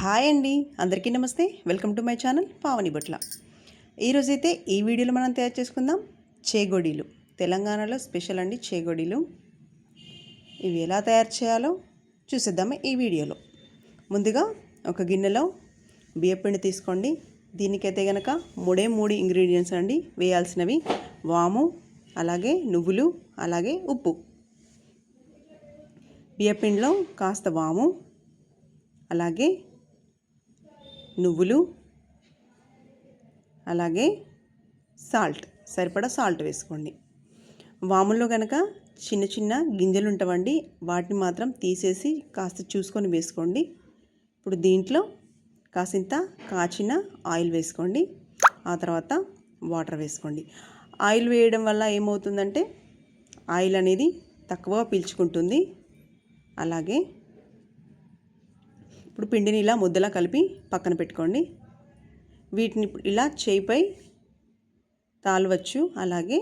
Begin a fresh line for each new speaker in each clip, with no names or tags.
Hi అండి. అందరికీ నమస్తే. Welcome to my channel Pavani Batla. ఈరోజైతే ఈ వీడియోలో మనం తయారు చేసుకుందాం చేగొడీలు. తెలంగాణలో స్పెషల్ అండి చేగొడీలు. ఇవి ఎలా తయారు చేయాలో చూసేద్దాము ఈ వీడియోలో. ముందుగా ఒక గిన్నెలో బియ్యపిండి తీసుకోండి. దీనికైతే గనక మూడే మూడు ఇంగ్రీడియంట్స్ అండి వేయాల్సినవి. వాము అలాగే నువ్వులు అలాగే ఉప్పు. బియ్యపిండిలో కాస్త వాము అలాగే నువ్వులు అలాగే సాల్ట్ సరిపడా సాల్ట్ వేసుకోండి. వాముల్లో కనుక చిన్న చిన్న గింజలు ఉంటావండి వాటిని మాత్రం తీసేసి కాస్త చూసుకొని వేసుకోండి. ఇప్పుడు దీంట్లో కాసింత కాచిన ఆయిల్ వేసుకోండి ఆ తర్వాత వాటర్ వేసుకోండి. ఆయిల్ వేయడం వల్ల ఏమవుతుందంటే ఆయిల్ అనేది తక్కువ పీల్చుకుంటుంది అలాగే ఇప్పుడు పిండిని ఇలా ముద్దలా కలిపి పక్కన పెట్టుకోండి. వీటిని ఇలా చేయిపై తాలవచ్చు అలాగే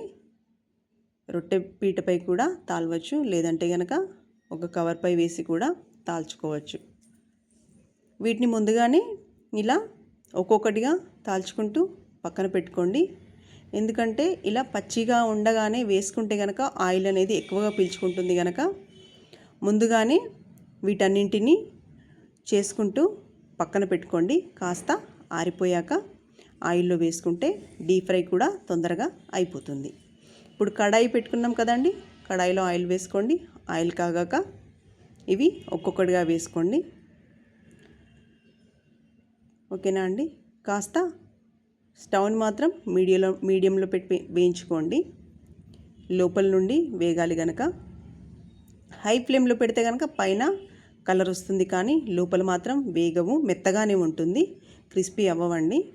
రొట్టె పీటపై కూడా తాలవచ్చు లేదంటే కనుక ఒక కవర్పై వేసి కూడా తాల్చుకోవచ్చు. వీటిని ముందుగానే ఇలా ఒక్కొక్కటిగా తాల్చుకుంటూ పక్కన పెట్టుకోండి. ఎందుకంటే ఇలా పచ్చిగా ఉండగానే వేసుకుంటే కనుక ఆయిల్ అనేది ఎక్కువగా పీల్చుకుంటుంది కనుక ముందుగానే వీటన్నింటినీ చేసుకుంటూ పక్కన పెట్టుకోండి. కాస్త ఆరిపోయాక ఆయిల్లో వేసుకుంటే డీప్ ఫ్రై కూడా తొందరగా అయిపోతుంది. ఇప్పుడు కడాయి పెట్టుకున్నాం కదండి. కడాయిలో ఆయిల్ వేసుకోండి. ఆయిల్ కాగాక ఇవి ఒక్కొక్కటిగా వేసుకోండి. ఓకేనా అండి? కాస్త స్టవ్ని మాత్రం మీడియంలో మీడియంలో పెట్టి వేయించుకోండి. లోపల నుండి వేగాలి కనుక హై ఫ్లేమ్లో పెడితే కనుక పైన కలర్ వస్తుంది కానీ లోపల మాత్రం వేగము మెత్తగానే ఉంటుంది. క్రిస్పీ అవ్వవండి.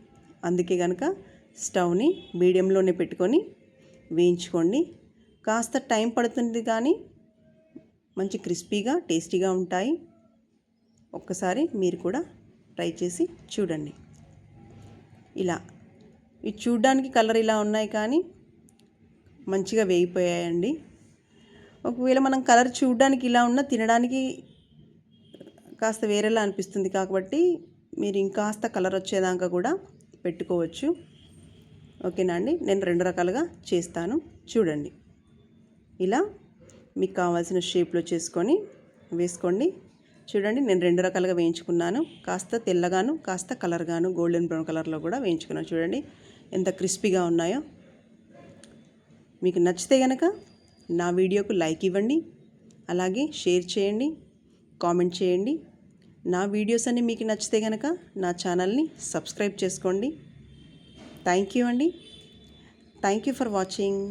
అందుకే కనుక స్టవ్ని మీడియంలోనే పెట్టుకొని వేయించుకోండి. కాస్త టైం పడుతుంది కానీ మంచి క్రిస్పీగా టేస్టీగా ఉంటాయి. ఒక్కసారి మీరు కూడా ట్రై చేసి చూడండి. ఇలా ఇవి చూడ్డానికి కలర్ ఇలా ఉన్నాయి కానీ మంచిగా వేగిపోయాయండి. ఒకవేళ మనం కలర్ చూడడానికి ఇలా ఉన్నా తినడానికి కాస్త వేరేలా అనిపిస్తుంది కాబట్టి మీరు ఇంకాస్త కలర్ వచ్చేదాకా కూడా పెట్టుకోవచ్చు. ఓకేనా అండి? నేను రెండు రకాలుగా చేస్తాను. చూడండి. ఇలా మీకు కావాల్సిన షేప్లో చేసుకొని వేసుకోండి. చూడండి నేను రెండు రకాలుగా వేయించుకున్నాను. కాస్త తెల్లగాను కాస్త కలర్గాను గోల్డెన్ బ్రౌన్ కలర్లో కూడా వేయించుకున్నాను. చూడండి ఎంత క్రిస్పీగా ఉన్నాయో. మీకు నచ్చితే కనుక నా వీడియోకు లైక్ ఇవ్వండి. అలాగే షేర్ చేయండి కామెంట్ చేయండి. నా వీడియోస్ అన్నీ మీకు నచ్చితే కనుక నా ఛానల్ని సబ్స్క్రైబ్ చేసుకోండి. థ్యాంక్ యూ అండి. Thank you for watching.